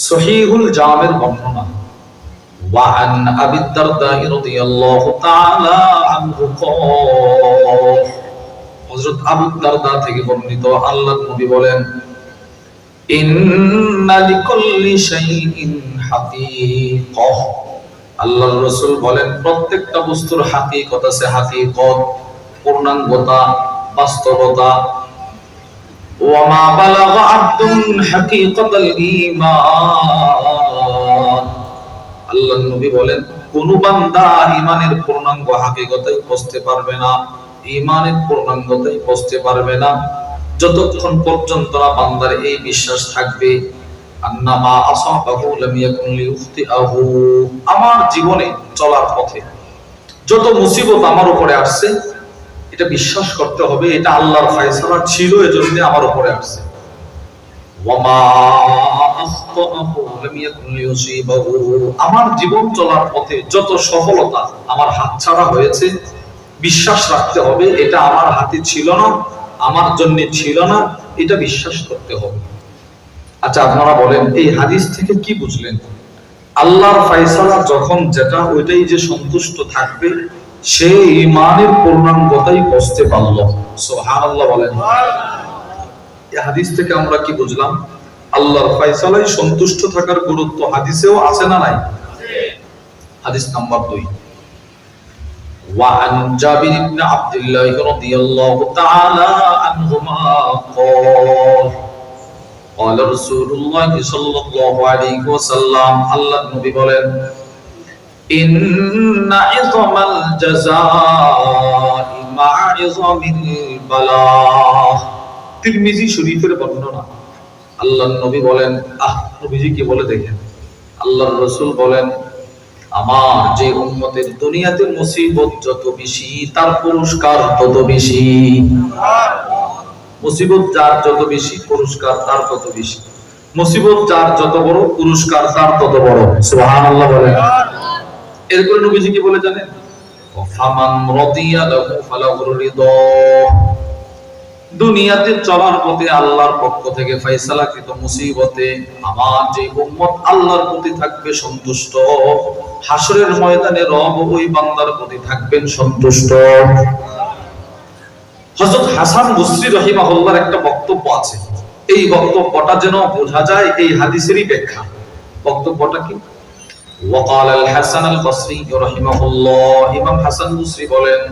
সহিহুল জামের বর্ণনা وعن أبي الدرداء رضي الله تعالى عنه قال হযরত আবু দারদা থেকে বর্ণিত আল্লাহর নবী বলেন ইন্না লিকুল্লি শাইইন হাকীকাহ আল্লাহর রাসূল বলেন প্রত্যেকটা বস্তুর হাকীকত আছে হাকীকত পূর্ণাঙ্গতা বাস্তবতা ওয়ামা বালাগা আব্দুন হাকীকাতাল ঈমান। আল্লাহর নবী বলেন, কোন বান্দা ইমানের পূর্ণাঙ্গ হাকিকতাই বুঝতে পারবে না ইমানের পূর্ণাঙ্গতাই বুঝতে পারবে না। যতক্ষণ পর্যন্ত না বান্দার এই বিশ্বাস থাকবে, আন্নামা আসাবাহু লাম ইয়াকুন লিউখতিআহু আমার জীবনে চলার পথে যত মুসিবত আমার উপরে আসছে এটা বিশ্বাস করতে হবে, এটা আল্লাহর ফয়সালা ছিল, এজন্য আমার উপরে আসছে। আমার জীবন চলার পথে যত সফলতা আমার হাতছাড়া হয়েছে, বিশ্বাস রাখতে হবে, এটা আমার হাতে ছিল না, আমার জন্য ছিল না, এটা বিশ্বাস করতে হবে। আচ্ছা আপনারা বলেন, এই হাদিস থেকে কি বুঝলেন? আল্লাহর ফয়সালা যখন যেটা, ওইটাই যে সন্তুষ্ট থাকবে সেই ইমানের পূর্ণাঙ্গতাই বুঝতে পারল সুবহানাল্লাহ বলেন এই হাদিস থেকে আমরা কি বুঝলাম আল্লাহর ফয়সালায় সন্তুষ্ট থাকার গুরুত্ব হাদিসেও আছে না নাই হাদিস নাম্বার দুই وعن جابر بن عبد الله رضي الله تعالى عنهما قال قال رسول الله صلى الله عليه وسلم الله النبي বলেন إن عظم الجزاء مع عظم البلاء তিরমিজি শরীফের বর্ণনা আল্লাহর নবী বলেন আহ নবীজি কি বলে দেখেন আল্লাহর রাসূল বলেন আমার যে উম্মতের দুনিয়াতে মুসিবত যত বেশি তার পুরস্কার তত বেশি মুসিবত যার যত বেশি পুরস্কার তার তত বেশি মুসিবত যার যত বড় পুরস্কার তার তত বড় সুবহানাল্লাহ বলেন এরপরে নবীজি কি বলে জানেন ফামান লাহু দুনিয়াতে চলার পথে আল্লাহর পক্ষ থেকে ফয়সালাকৃত মুসিবতে আমার যে উম্মত আল্লাহর প্রতি থাকবে সন্তুষ্ট হাসরের ময়দানে রব ওই বান্দার প্রতি থাকবেন সন্তুষ্ট। হযরত হাসান বসরি রাহিমাহুল্লাহর একটা বক্তব্য আছে। এই বক্তব্যটা যেন বোঝা যায় এই হাদিসেরই ব্যাখ্যা। বক্তব্যটা কি? وقال الحسن البصري رحمه الله ইমাম হাসান বসরি বলেন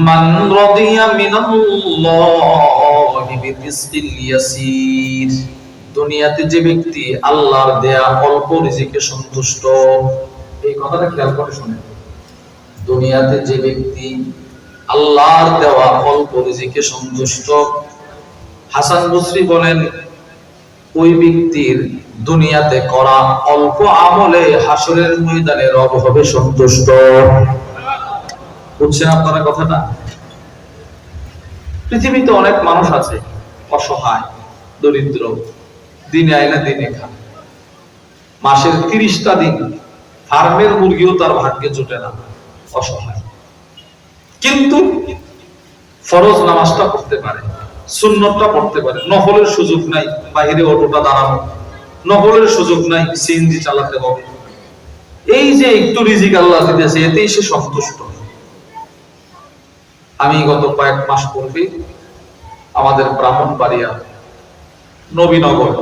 মান রাদিয়া মিনাল্লাহি বিরিজকিল ইয়াসির দুনিয়াতে যে ব্যক্তি আল্লাহর দেয়া অল্প রিজিকে সন্তুষ্ট এই কথাটা খেয়াল করে শুনেন দুনিয়াতে যে ব্যক্তি আল্লাহর দেওয়া অল্প রিজিকে সন্তুষ্ট হাসান বসরি বলেন ওই ব্যক্তির দুনিয়াতে করা অল্প আমলে হাসরের ময়দানে রব হবে সন্তুষ্ট। বুঝছেন আপনারা কথাটা? পৃথিবীতে অনেক মানুষ আছে, অসহায়, দরিদ্র, দিনে আয় না দিনে খায়। মাসের তিরিশটা দিন ফার্মের মুরগিও তার ভাগ্যে জুটে না, অসহায়। কিন্তু ফরজ নামাজটা করতে পারে। সুন্নতটা পড়তে পারে। নফলের সুযোগ নাই বাইরে অটোটা দাঁড়ানো। নফলের সুযোগ নাই, সিএনজি চালাতে হবে। এই যে একটু রিজিক আল্লাহ দিতেছে, এতেই সে সন্তুষ্ট। আমি গত কয়েক মাস পূর্বে আমাদের ব্রাহ্মণ বাড়িয়া নবীনগর